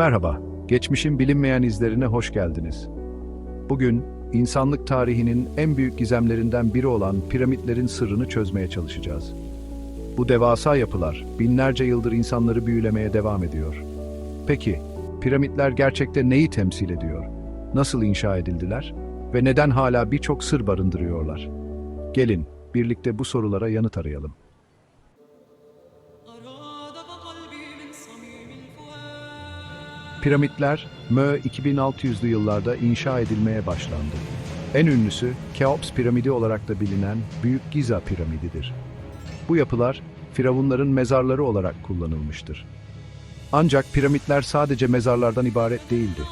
Merhaba, geçmişin bilinmeyen izlerine hoş geldiniz. Bugün, insanlık tarihinin en büyük gizemlerinden biri olan piramitlerin sırrını çözmeye çalışacağız. Bu devasa yapılar, binlerce yıldır insanları büyülemeye devam ediyor. Peki, piramitler gerçekte neyi temsil ediyor? Nasıl inşa edildiler? Ve neden hala birçok sır barındırıyorlar? Gelin, birlikte bu sorulara yanıt arayalım. Piramitler, Mö 2600'lü yıllarda inşa edilmeye başlandı. En ünlüsü, Keops piramidi olarak da bilinen Büyük Giza piramididir. Bu yapılar, firavunların mezarları olarak kullanılmıştır. Ancak piramitler sadece mezarlardan ibaret değildi.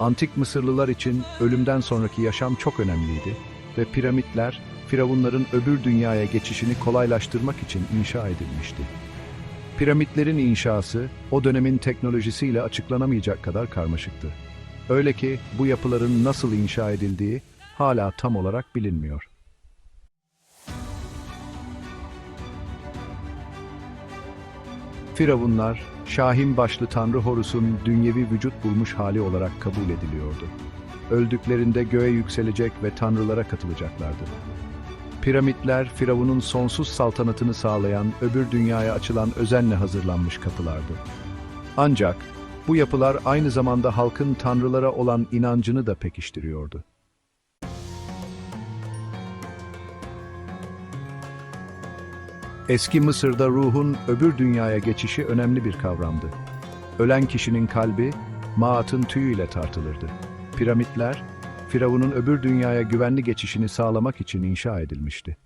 Antik Mısırlılar için ölümden sonraki yaşam çok önemliydi ve piramitler, firavunların öbür dünyaya geçişini kolaylaştırmak için inşa edilmişti. Piramitlerin inşası o dönemin teknolojisiyle açıklanamayacak kadar karmaşıktı. Öyle ki bu yapıların nasıl inşa edildiği hala tam olarak bilinmiyor. Firavunlar, Şahin başlı Tanrı Horus'un dünyevi vücut bulmuş hali olarak kabul ediliyordu. Öldüklerinde göğe yükselecek ve tanrılara katılacaklardı. Piramitler, Firavun'un sonsuz saltanatını sağlayan öbür dünyaya açılan özenle hazırlanmış kapılardı. Ancak bu yapılar aynı zamanda halkın tanrılara olan inancını da pekiştiriyordu. Eski Mısır'da ruhun öbür dünyaya geçişi önemli bir kavramdı. Ölen kişinin kalbi, Maat'ın tüyüyle tartılırdı. Piramitler, Firavun'un öbür dünyaya güvenli geçişini sağlamak için inşa edilmişti.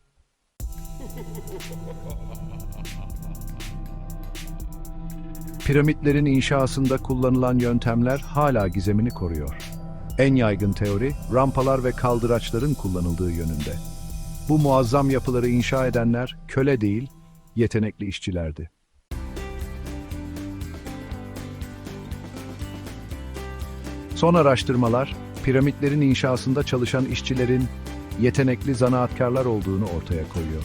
Piramitlerin inşasında kullanılan yöntemler hala gizemini koruyor. En yaygın teori, rampalar ve kaldıraçların kullanıldığı yönünde. Bu muazzam yapıları inşa edenler köle değil, yetenekli işçilerdi. Son araştırmalar, piramitlerin inşasında çalışan işçilerin yetenekli zanaatkarlar olduğunu ortaya koyuyor.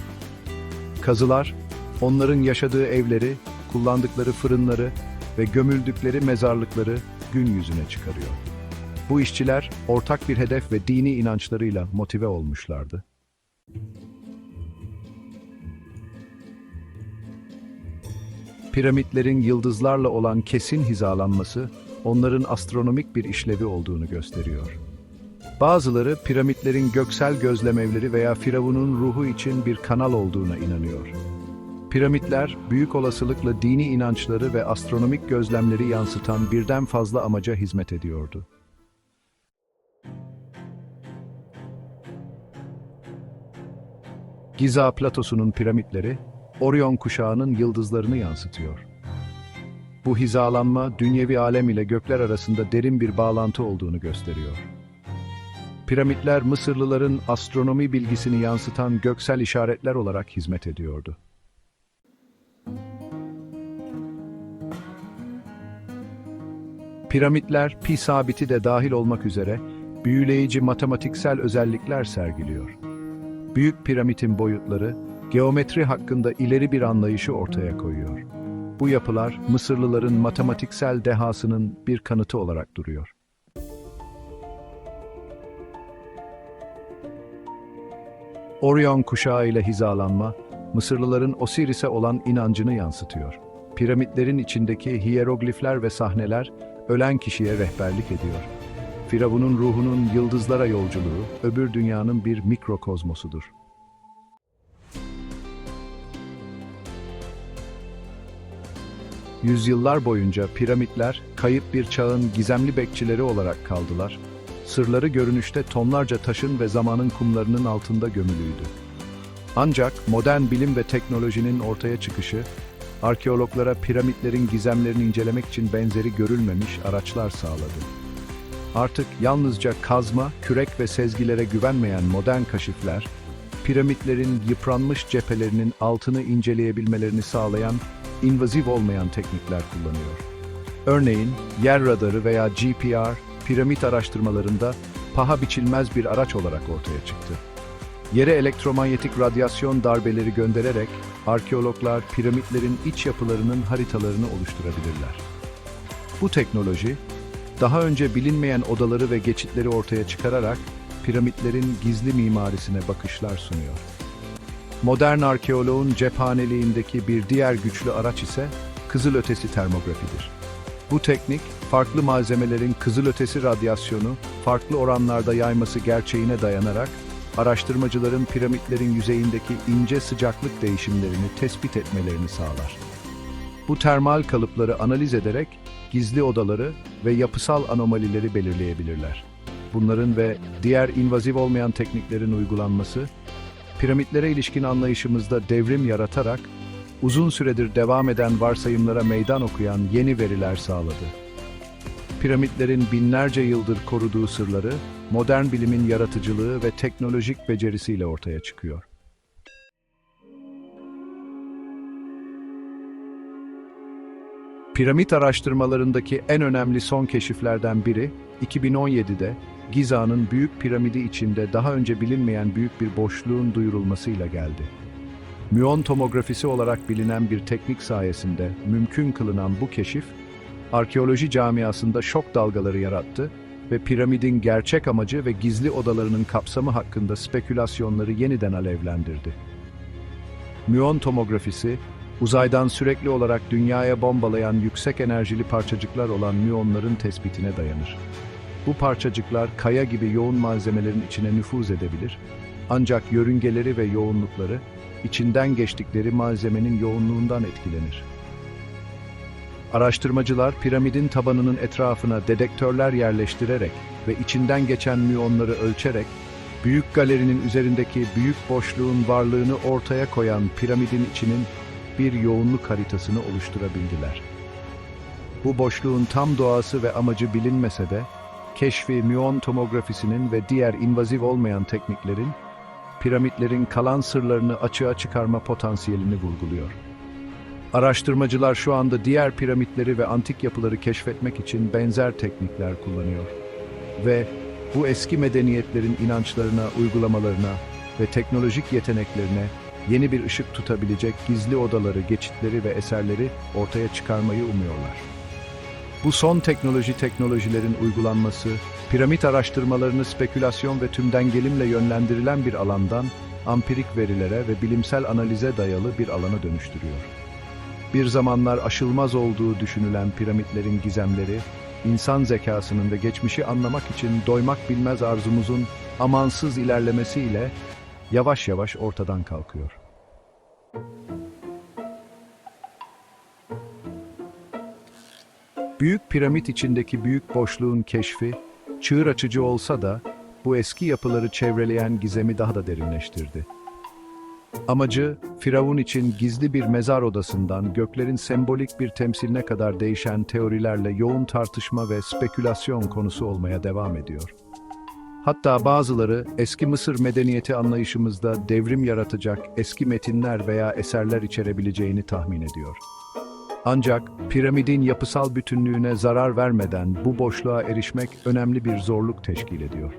Kazılar, onların yaşadığı evleri, kullandıkları fırınları ve gömüldükleri mezarlıkları gün yüzüne çıkarıyor. Bu işçiler ortak bir hedef ve dini inançlarıyla motive olmuşlardı. Piramitlerin yıldızlarla olan kesin hizalanması, onların astronomik bir işlevi olduğunu gösteriyor. Bazıları piramitlerin göksel gözlemevleri veya Firavun'un ruhu için bir kanal olduğuna inanıyor. Piramitler, büyük olasılıkla dini inançları ve astronomik gözlemleri yansıtan birden fazla amaca hizmet ediyordu. Giza platosunun piramitleri, Orion kuşağının yıldızlarını yansıtıyor. Bu hizalanma, dünyevi alem ile gökler arasında derin bir bağlantı olduğunu gösteriyor. Piramitler, Mısırlıların astronomi bilgisini yansıtan göksel işaretler olarak hizmet ediyordu. Piramitler, pi sabiti de dahil olmak üzere büyüleyici matematiksel özellikler sergiliyor. Büyük piramidin boyutları, geometri hakkında ileri bir anlayışı ortaya koyuyor. Bu yapılar, Mısırlıların matematiksel dehasının bir kanıtı olarak duruyor. Orion kuşağı ile hizalanma, Mısırlıların Osiris'e olan inancını yansıtıyor. Piramitlerin içindeki hiyeroglifler ve sahneler, ölen kişiye rehberlik ediyor. Firavun'un ruhunun yıldızlara yolculuğu, öbür dünyanın bir mikrokozmosudur. Yüzyıllar boyunca piramitler, kayıp bir çağın gizemli bekçileri olarak kaldılar. Sırları görünüşte tonlarca taşın ve zamanın kumlarının altında gömülüydü. Ancak modern bilim ve teknolojinin ortaya çıkışı, arkeologlara piramitlerin gizemlerini incelemek için benzeri görülmemiş araçlar sağladı. Artık yalnızca kazma, kürek ve sezgilere güvenmeyen modern kaşifler, piramitlerin yıpranmış cephelerinin altını inceleyebilmelerini sağlayan invaziv olmayan teknikler kullanıyor. Örneğin yer radarı veya GPR piramit araştırmalarında paha biçilmez bir araç olarak ortaya çıktı. Yere elektromanyetik radyasyon darbeleri göndererek arkeologlar piramitlerin iç yapılarının haritalarını oluşturabilirler. Bu teknoloji, daha önce bilinmeyen odaları ve geçitleri ortaya çıkararak piramitlerin gizli mimarisine bakışlar sunuyor. Modern arkeoloğun cephaneliğindeki bir diğer güçlü araç ise kızılötesi termografidir. Bu teknik, farklı malzemelerin kızılötesi radyasyonu farklı oranlarda yayması gerçeğine dayanarak, araştırmacıların piramitlerin yüzeyindeki ince sıcaklık değişimlerini tespit etmelerini sağlar. Bu termal kalıpları analiz ederek gizli odaları ve yapısal anomalileri belirleyebilirler. Bunların ve diğer invaziv olmayan tekniklerin uygulanması, piramitlere ilişkin anlayışımızda devrim yaratarak uzun süredir devam eden varsayımlara meydan okuyan yeni veriler sağladı. Piramitlerin binlerce yıldır koruduğu sırları, modern bilimin yaratıcılığı ve teknolojik becerisiyle ortaya çıkıyor. Piramit araştırmalarındaki en önemli son keşiflerden biri, 2017'de Giza'nın Büyük Piramidi içinde daha önce bilinmeyen büyük bir boşluğun duyurulmasıyla geldi. Müon tomografisi olarak bilinen bir teknik sayesinde mümkün kılınan bu keşif, arkeoloji camiasında şok dalgaları yarattı ve piramidin gerçek amacı ve gizli odalarının kapsamı hakkında spekülasyonları yeniden alevlendirdi. Müon tomografisi, uzaydan sürekli olarak dünyaya bombalayan yüksek enerjili parçacıklar olan müonların tespitine dayanır. Bu parçacıklar kaya gibi yoğun malzemelerin içine nüfuz edebilir, ancak yörüngeleri ve yoğunlukları, içinden geçtikleri malzemenin yoğunluğundan etkilenir. Araştırmacılar piramidin tabanının etrafına dedektörler yerleştirerek ve içinden geçen müyonları ölçerek, büyük galerinin üzerindeki büyük boşluğun varlığını ortaya koyan piramidin içinin bir yoğunluk haritasını oluşturabildiler. Bu boşluğun tam doğası ve amacı bilinmese de, keşfi müon tomografisinin ve diğer invaziv olmayan tekniklerin, piramitlerin kalan sırlarını açığa çıkarma potansiyelini vurguluyor. Araştırmacılar şu anda diğer piramitleri ve antik yapıları keşfetmek için benzer teknikler kullanıyor. Ve bu eski medeniyetlerin inançlarına, uygulamalarına ve teknolojik yeteneklerine yeni bir ışık tutabilecek gizli odaları, geçitleri ve eserleri ortaya çıkarmayı umuyorlar. Bu son teknoloji teknolojilerin uygulanması, piramit araştırmalarını spekülasyon ve tümden gelimle yönlendirilen bir alandan ampirik verilere ve bilimsel analize dayalı bir alana dönüştürüyor. Bir zamanlar aşılmaz olduğu düşünülen piramitlerin gizemleri, insan zekasının ve geçmişi anlamak için doymak bilmez arzumuzun amansız ilerlemesiyle yavaş yavaş ortadan kalkıyor. Büyük piramit içindeki büyük boşluğun keşfi, çığır açıcı olsa da bu eski yapıları çevreleyen gizemi daha da derinleştirdi. Amacı, Firavun için gizli bir mezar odasından göklerin sembolik bir temsiline kadar değişen teorilerle yoğun tartışma ve spekülasyon konusu olmaya devam ediyor. Hatta bazıları eski Mısır medeniyeti anlayışımızda devrim yaratacak eski metinler veya eserler içerebileceğini tahmin ediyor. Ancak piramidin yapısal bütünlüğüne zarar vermeden bu boşluğa erişmek önemli bir zorluk teşkil ediyor.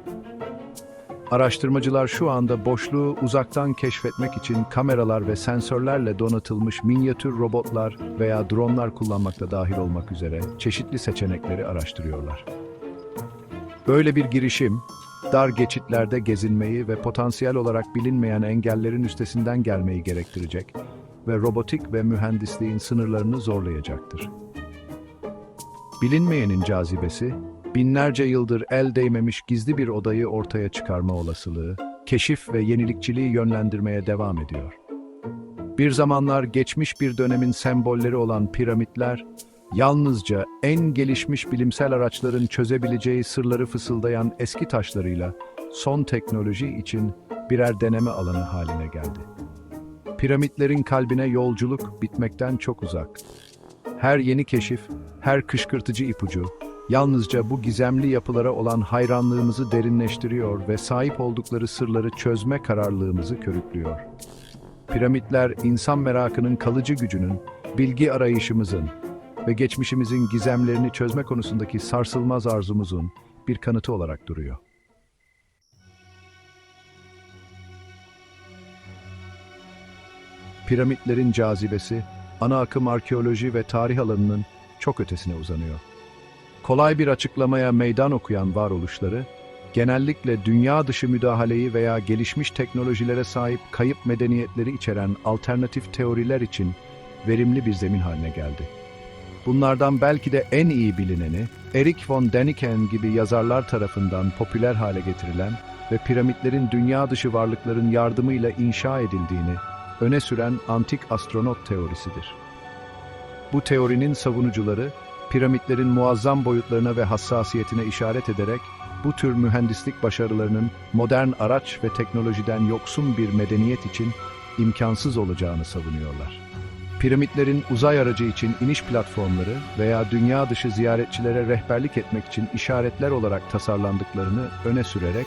Araştırmacılar şu anda boşluğu uzaktan keşfetmek için kameralar ve sensörlerle donatılmış minyatür robotlar veya dronlar kullanmakta dahil olmak üzere çeşitli seçenekleri araştırıyorlar. Böyle bir girişim, dar geçitlerde gezinmeyi ve potansiyel olarak bilinmeyen engellerin üstesinden gelmeyi gerektirecek ve robotik ve mühendisliğin sınırlarını zorlayacaktır. Bilinmeyenin cazibesi, binlerce yıldır el değmemiş gizli bir odayı ortaya çıkarma olasılığı, keşif ve yenilikçiliği yönlendirmeye devam ediyor. Bir zamanlar geçmiş bir dönemin sembolleri olan piramitler, yalnızca en gelişmiş bilimsel araçların çözebileceği sırları fısıldayan eski taşlarıyla son teknoloji için birer deneme alanı haline geldi. Piramitlerin kalbine yolculuk bitmekten çok uzak. Her yeni keşif, her kışkırtıcı ipucu, yalnızca bu gizemli yapılara olan hayranlığımızı derinleştiriyor ve sahip oldukları sırları çözme kararlılığımızı körüklüyor. Piramitler, insan merakının kalıcı gücünün, bilgi arayışımızın ve geçmişimizin gizemlerini çözme konusundaki sarsılmaz arzumuzun bir kanıtı olarak duruyor. Piramitlerin cazibesi, ana akım arkeoloji ve tarih alanının çok ötesine uzanıyor. kolay bir açıklamaya meydan okuyan varoluşları, genellikle dünya dışı müdahaleyi veya gelişmiş teknolojilere sahip kayıp medeniyetleri içeren alternatif teoriler için verimli bir zemin haline geldi. Bunlardan belki de en iyi bilineni, Erik von Däniken gibi yazarlar tarafından popüler hale getirilen ve piramitlerin dünya dışı varlıkların yardımıyla inşa edildiğini öne süren antik astronot teorisidir. Bu teorinin savunucuları, piramitlerin muazzam boyutlarına ve hassasiyetine işaret ederek bu tür mühendislik başarılarının modern araç ve teknolojiden yoksun bir medeniyet için imkansız olacağını savunuyorlar. Piramitlerin uzay aracı için iniş platformları veya dünya dışı ziyaretçilere rehberlik etmek için işaretler olarak tasarlandıklarını öne sürerek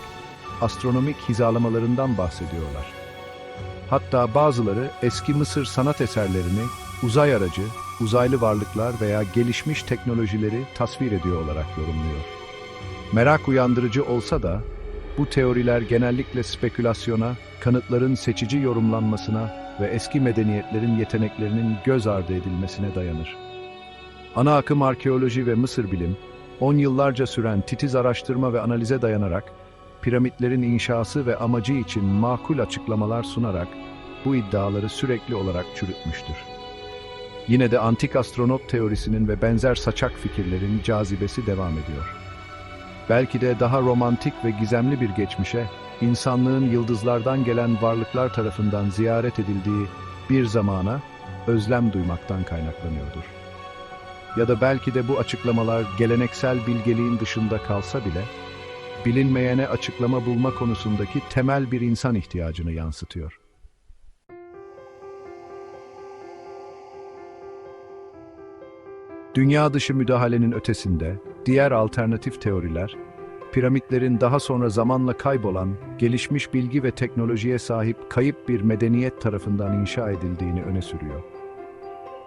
astronomik hizalamalarından bahsediyorlar. Hatta bazıları eski Mısır sanat eserlerini uzay aracı, uzaylı varlıklar veya gelişmiş teknolojileri tasvir ediyor olarak yorumluyor. Merak uyandırıcı olsa da bu teoriler genellikle spekülasyona, kanıtların seçici yorumlanmasına ve eski medeniyetlerin yeteneklerinin göz ardı edilmesine dayanır. Ana akım arkeoloji ve Mısır bilim, on yıllarca süren titiz araştırma ve analize dayanarak, piramitlerin inşası ve amacı için makul açıklamalar sunarak bu iddiaları sürekli olarak çürütmüştür. Yine de antik astronot teorisinin ve benzer saçak fikirlerin cazibesi devam ediyor. Belki de daha romantik ve gizemli bir geçmişe, insanlığın yıldızlardan gelen varlıklar tarafından ziyaret edildiği bir zamana özlem duymaktan kaynaklanıyordur. Ya da belki de bu açıklamalar geleneksel bilgeliğin dışında kalsa bile, bilinmeyene açıklama bulma konusundaki temel bir insan ihtiyacını yansıtıyor. Dünya dışı müdahalenin ötesinde diğer alternatif teoriler, piramitlerin daha sonra zamanla kaybolan, gelişmiş bilgi ve teknolojiye sahip kayıp bir medeniyet tarafından inşa edildiğini öne sürüyor.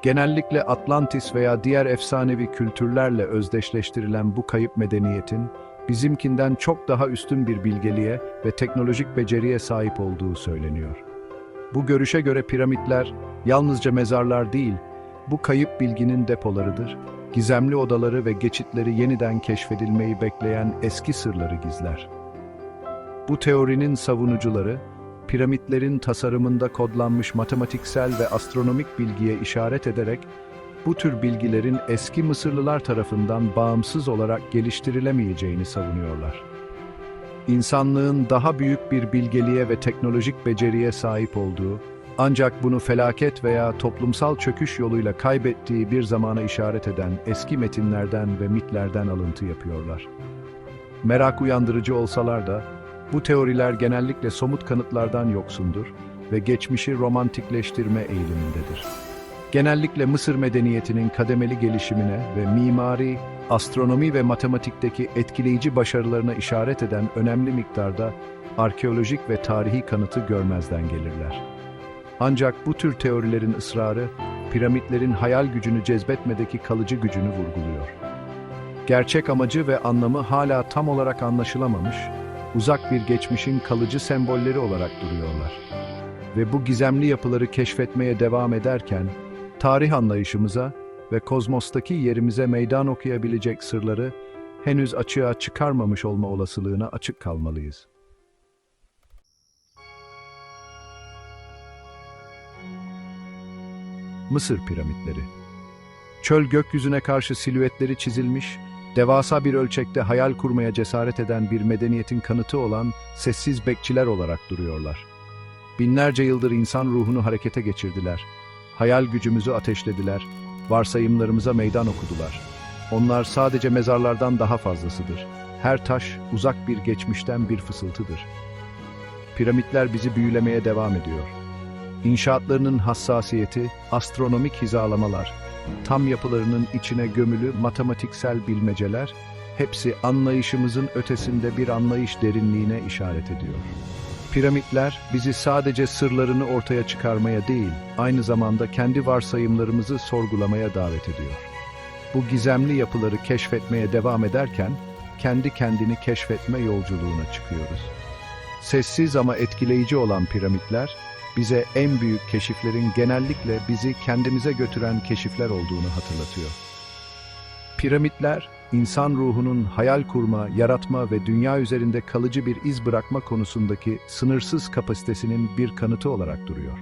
Genellikle Atlantis veya diğer efsanevi kültürlerle özdeşleştirilen bu kayıp medeniyetin, bizimkinden çok daha üstün bir bilgeliğe ve teknolojik beceriye sahip olduğu söyleniyor. Bu görüşe göre piramitler yalnızca mezarlar değil, bu kayıp bilginin depolarıdır, gizemli odaları ve geçitleri yeniden keşfedilmeyi bekleyen eski sırları gizler. Bu teorinin savunucuları, piramitlerin tasarımında kodlanmış matematiksel ve astronomik bilgiye işaret ederek, bu tür bilgilerin eski Mısırlılar tarafından bağımsız olarak geliştirilemeyeceğini savunuyorlar. İnsanlığın daha büyük bir bilgeliğe ve teknolojik beceriye sahip olduğu, ancak bunu felaket veya toplumsal çöküş yoluyla kaybettiği bir zamana işaret eden eski metinlerden ve mitlerden alıntı yapıyorlar. Merak uyandırıcı olsalar da, bu teoriler genellikle somut kanıtlardan yoksundur ve geçmişi romantikleştirme eğilimindedir. Genellikle Mısır medeniyetinin kademeli gelişimine ve mimari, astronomi ve matematikteki etkileyici başarılarına işaret eden önemli miktarda arkeolojik ve tarihi kanıtı görmezden gelirler. Ancak bu tür teorilerin ısrarı, piramitlerin hayal gücünü cezbetmedeki kalıcı gücünü vurguluyor. Gerçek amacı ve anlamı hala tam olarak anlaşılamamış, uzak bir geçmişin kalıcı sembolleri olarak duruyorlar. Ve bu gizemli yapıları keşfetmeye devam ederken, tarih anlayışımıza ve kozmostaki yerimize meydan okuyabilecek sırları henüz açığa çıkarmamış olma olasılığına açık kalmalıyız. Mısır piramitleri. Çöl gökyüzüne karşı silüetleri çizilmiş, devasa bir ölçekte hayal kurmaya cesaret eden bir medeniyetin kanıtı olan sessiz bekçiler olarak duruyorlar. Binlerce yıldır insan ruhunu harekete geçirdiler. Hayal gücümüzü ateşlediler, varsayımlarımıza meydan okudular. Onlar sadece mezarlardan daha fazlasıdır. Her taş uzak bir geçmişten bir fısıltıdır. Piramitler bizi büyülemeye devam ediyor. İnşaatlarının hassasiyeti, astronomik hizalamalar, tam yapılarının içine gömülü matematiksel bilmeceler, hepsi anlayışımızın ötesinde bir anlayış derinliğine işaret ediyor. Piramitler bizi sadece sırlarını ortaya çıkarmaya değil, aynı zamanda kendi varsayımlarımızı sorgulamaya davet ediyor. Bu gizemli yapıları keşfetmeye devam ederken, kendi kendini keşfetme yolculuğuna çıkıyoruz. Sessiz ama etkileyici olan piramitler, bize en büyük keşiflerin genellikle bizi kendimize götüren keşifler olduğunu hatırlatıyor. Piramitler, insan ruhunun hayal kurma, yaratma ve dünya üzerinde kalıcı bir iz bırakma konusundaki sınırsız kapasitesinin bir kanıtı olarak duruyor.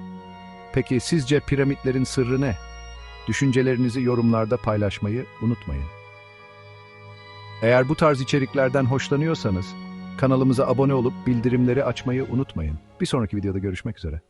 Peki sizce piramitlerin sırrı ne? Düşüncelerinizi yorumlarda paylaşmayı unutmayın. Eğer bu tarz içeriklerden hoşlanıyorsanız kanalımıza abone olup bildirimleri açmayı unutmayın. Bir sonraki videoda görüşmek üzere.